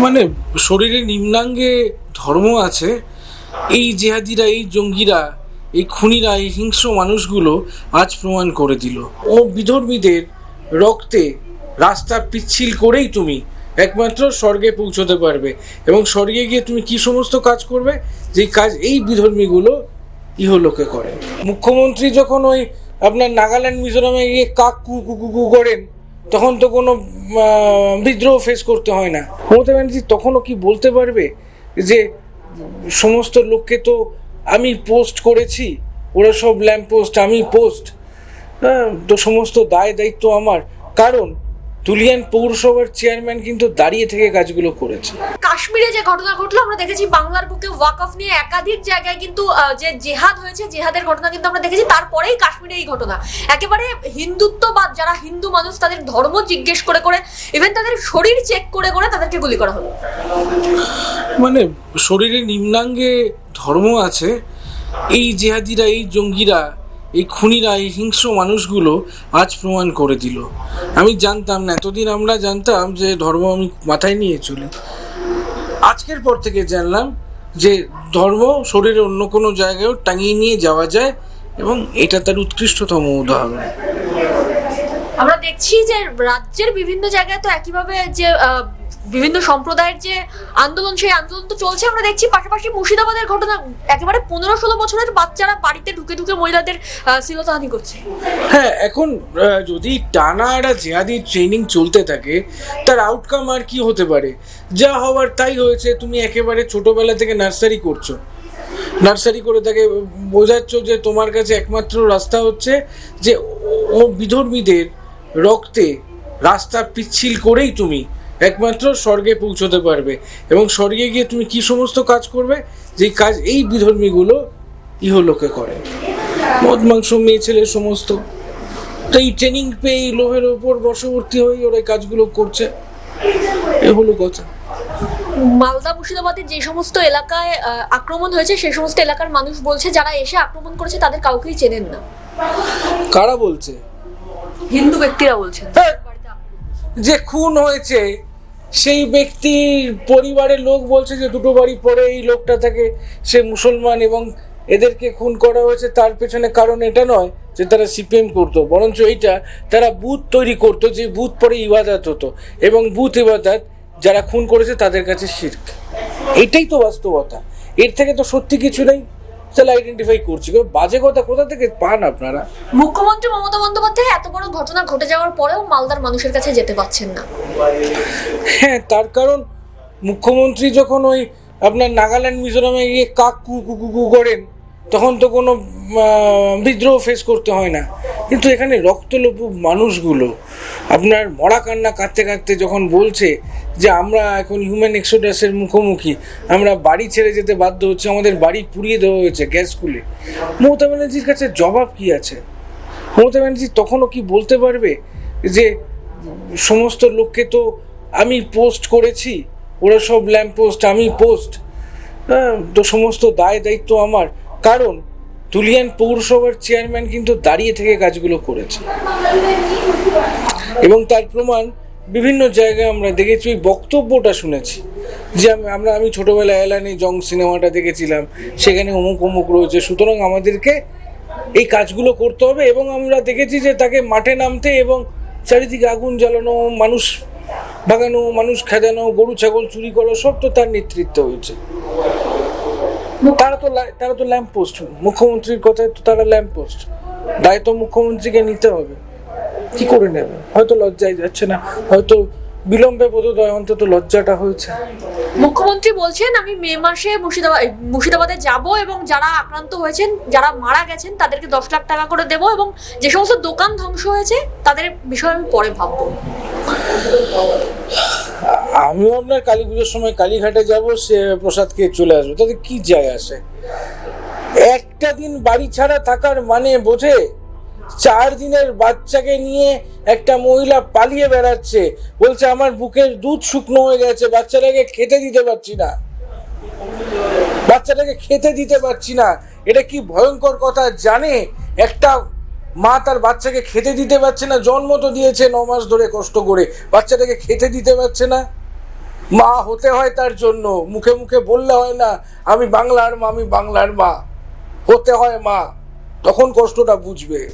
মানে শরীরে নিম্নাঙ্গে ধর্ম আছে, এই জেহাদিরা, এই জঙ্গিরা, এই খুনিরা, এই হিংস্র মানুষগুলো আজ প্রমাণ করে দিল। ও বিধর্মীদের রক্তে রাস্তা পিচ্ছিল করেই তুমি একমাত্র স্বর্গে পৌঁছতে পারবে এবং স্বর্গে গিয়ে তুমি কি সমস্ত কাজ করবে? যে কাজ এই বিধর্মীগুলো ইহলোকে করে। মুখ্যমন্ত্রী যখন ওই আপনার নাগাল্যান্ড মিজোরামে গিয়ে কাক কু কু কু করেন তখন তো কোনো বিদ্রোহ ফেস করতে হয় না। মমতা ব্যানার্জি তখনও কি বলতে পারবে যে সমস্ত লোককে তো আমি পোস্ট করেছি, ওরা সব ল্যাম্প পোস্ট আমি পোস্ট হ্যাঁ তো সমস্ত দায় দায়িত্ব আমার। কারণ তুলিয়ান পৌরসভার চেয়ারম্যান কিন্তু দাঁড়িয়ে থেকে কাজগুলো করেছে। কাশ্মীরে যে ঘটনা ঘটলো আমরা দেখেছি বাংলার বুকে ওয়াকফ নিয়ে একাধিক জায়গায় কিন্তু যে জেহাদ হয়েছে জেহাদের ঘটনা কিন্তু আমরা দেখেছি। তারপরেই কাশ্মীরে এই ঘটনা। একেবারে হিন্দুত্ববাদ যারা হিন্দু মানুষ তাদের ধর্ম জিজ্ঞেস করে করে ইভেন তাদের শরীর চেক করে করে তাদেরকে গুলি করা হলো। মানে শরীরে নিম্নাঙ্গে ধর্ম আছে এই জেহাদিরা এই জঙ্গিরা এই খুনিরা, এই হিংস্র মানুষগুলো আজ প্রমাণ করে দিল। আমি জানতাম না, এতদিন আমরা জানতাম যে ধর্ম আমি মাথায় নিয়ে চলি। আজকের পর থেকে জানলাম যে ধর্ম শরীরের অন্য কোনো জায়গায়ও টাঙিয়ে নিয়ে যাওয়া যায় এবং এটা তার উৎকৃষ্টতম উদাহরণ। আমরা দেখছি যে রাজ্যের বিভিন্ন জায়গায় তো একইভাবে যে বিভিন্ন সম্প্রদায়ের যে আন্দোলন, সেই আন্দোলন তো চলছে। আমরা দেখছি পাশাপাশি মুর্শিদাবাদের ঘটনা একেবারে পনেরো ষোলো বছরের বাচ্চারা বাড়িতে ঢুকে ঢুকে মহিলাদের শ্লীলতাহানি করছে। হ্যাঁ এখন যদি টানা একটা জেহাদি ট্রেনিং চলতে থাকে, তার আউটকাম আর কি হতে পারে? যা হওয়ার তাই হয়েছে, তুমি একেবারে ছোটবেলা থেকে নার্সারি করছ। নার্সারি করে তাকে বোঝাচ্ছ যে তোমার কাছে একমাত্র রাস্তা হচ্ছে যে ও বিধর্মীদের রক্তে রাস্তা পিচ্ছিল করেই তুমি একমাত্র স্বর্গে পৌঁছতে পারবে। এবং স্বর্গে গিয়ে তুমি কি সমস্ত কাজ করবে? যে কাজ এই বিধর্মীগুলো ইহলোকে করে। মদ মাংস মেয়ে ছেলে সমস্ত। তো এই ট্রেনিং পেয়ে এই লোভের ওপর বশবর্তী হয়ে ওরা এই কাজগুলো করছে। এ হলো কথা। মালদা মুর্শিদাবাদের যে সমস্ত এলাকায় আক্রমণ হয়েছে সেই সমস্ত এলাকার মানুষ বলছে যারা এসে আক্রমণ করেছে তাদের কাউকেই চেনেন না। কারা বলছে? হিন্দু ব্যক্তিরা বলছেন। হ্যাঁ, যে খুন হয়েছে সেই ব্যক্তির পরিবারের লোক বলছে যে দুটো বাড়ি পরে এই লোকটা থাকে, সে মুসলমান এবং এদেরকে খুন করা হয়েছে। তার পেছনে কারণ এটা নয় যে তারা সিপিএম করতো, বরঞ্চ এইটা তারা বুথ তৈরি করতো যে বুথ পরে ইবাদাত হতো এবং বুথ ইবাদাত যারা খুন করেছে তাদের কাছে শির্ক। এটাই তো বাস্তবতা। এর থেকে তো সত্যি কিছু নেই। তাহলে আইডেন্টিফাই করছি। বাজে কথা কোথা থেকে পান আপনারা? মুখ্যমন্ত্রী মমতা বন্দ্যোপাধ্যায় এত বড় ঘটনা ঘটে যাওয়ার পরেও মালদার মানুষের কাছে যেতে পারছেন না। হ্যাঁ তার কারণ মুখ্যমন্ত্রী যখন ওই আপনার নাগাল্যান্ড মিজোরামে গিয়ে কাক কু কু কু করেন তখন তো কোনো বিদ্রোহ ফেস করতে হয় না। কিন্তু এখানে রক্তলোপু মানুষগুলো আপনার মরা কান্না কাঁদতে কাঁদতে যখন বলছে যে আমরা এখন হিউম্যান এক্সোডাসের মুখোমুখি, আমরা বাড়ি ছেড়ে যেতে বাধ্য হচ্ছে, আমাদের বাড়ি পুড়িয়ে দেওয়া হয়েছে গ্যাস খুলে মমতা ব্যানার্জির কাছে জবাব কি আছে? মমতা ব্যানার্জি তখনও কি বলতে পারবে যে সমস্ত লোককে তো আমি পোস্ট করেছি, ওরা সব ল্যাম্প পোস্ট আমি পোস্ট হ্যাঁ তো সমস্ত দায় দায়িত্ব আমার। কারণ তুলিয়ান পৌরসভার চেয়ারম্যান কিন্তু দাঁড়িয়ে থেকে কাজগুলো করেছে। এবং তার প্রমাণ বিভিন্ন জায়গায় আমরা দেখেছি, ওই বক্তব্যটা শুনেছি যে আমি- আমরা, আমি ছোটবেলায় এলানি জং সিনেমাটা দেখেছিলাম, সেখানে অমুক অমুক রয়েছে, সুতরাং আমাদেরকে এই কাজগুলো করতে হবে এবং আমরা দেখেছি যে তাকে মাঠে নামতে এবং চারিদিকে আগুন জ্বালানো, মানুষ ভাগানো, মানুষ খেদানো, গরু, ছাগল, চুরি করা সব তো তার নেতৃত্ব হয়েছে। তারা তো তারা তো ল্যাম্প পোস্ট মুখ্যমন্ত্রীর কথায় তো তারা ল্যাম্প পোস্ট দায়িত্ব মুখ্যমন্ত্রীকে নিতে হবে। কি করে নেবে? হয়তো লজ্জায় যাচ্ছে না। হয়তো বিলম্বে বোধোদয় অন্তত লজ্জাটা হয়েছে। মুখ্যমন্ত্রী বলছেন আমি মে মাসে মুর্শিদাবাদ মুর্শিদাবাদে যাব এবং যারা আক্রান্ত হয়েছেন যারা মারা গেছেন তাদেরকে দশ লাখ টাকা করে দেবো এবং যে সমস্ত দোকান ধ্বংস হয়েছে তাদের বিষয়ে আমি পরে ভাববো। আমিও আপনার কালী পুজোর সময় কালীঘাটে যাব, সে প্রসাদ খেয়ে চলে আসব। তাতে কি যায় আসে? একটা দিন বাড়ি ছাড়া থাকার মানে বোঝে? চার দিনের বাচ্চাকে নিয়ে একটা মহিলা পালিয়ে বেড়াচ্ছে। বলছে, আমার বুকের দুধ শুকনো হয়ে গেছে, বাচ্চাটাকে খেতে দিতে পারছি না। বাচ্চাটাকে খেতে দিতে পারছি না। এটা কি ভয়ঙ্কর কথা জানে? একটা মা তার বাচ্চাকে খেতে দিতে পারছে না। জন্ম তো দিয়েছে ন মাস ধরে কষ্ট করে। বাচ্চাটাকে খেতে দিতে পারছে না। মা হতে হয় তার জন্য। মুখে মুখে বললে হয় না, আমি বাংলার মা, আমি বাংলার মা। হতে হয় মা, তখন কষ্টটা বুঝবে।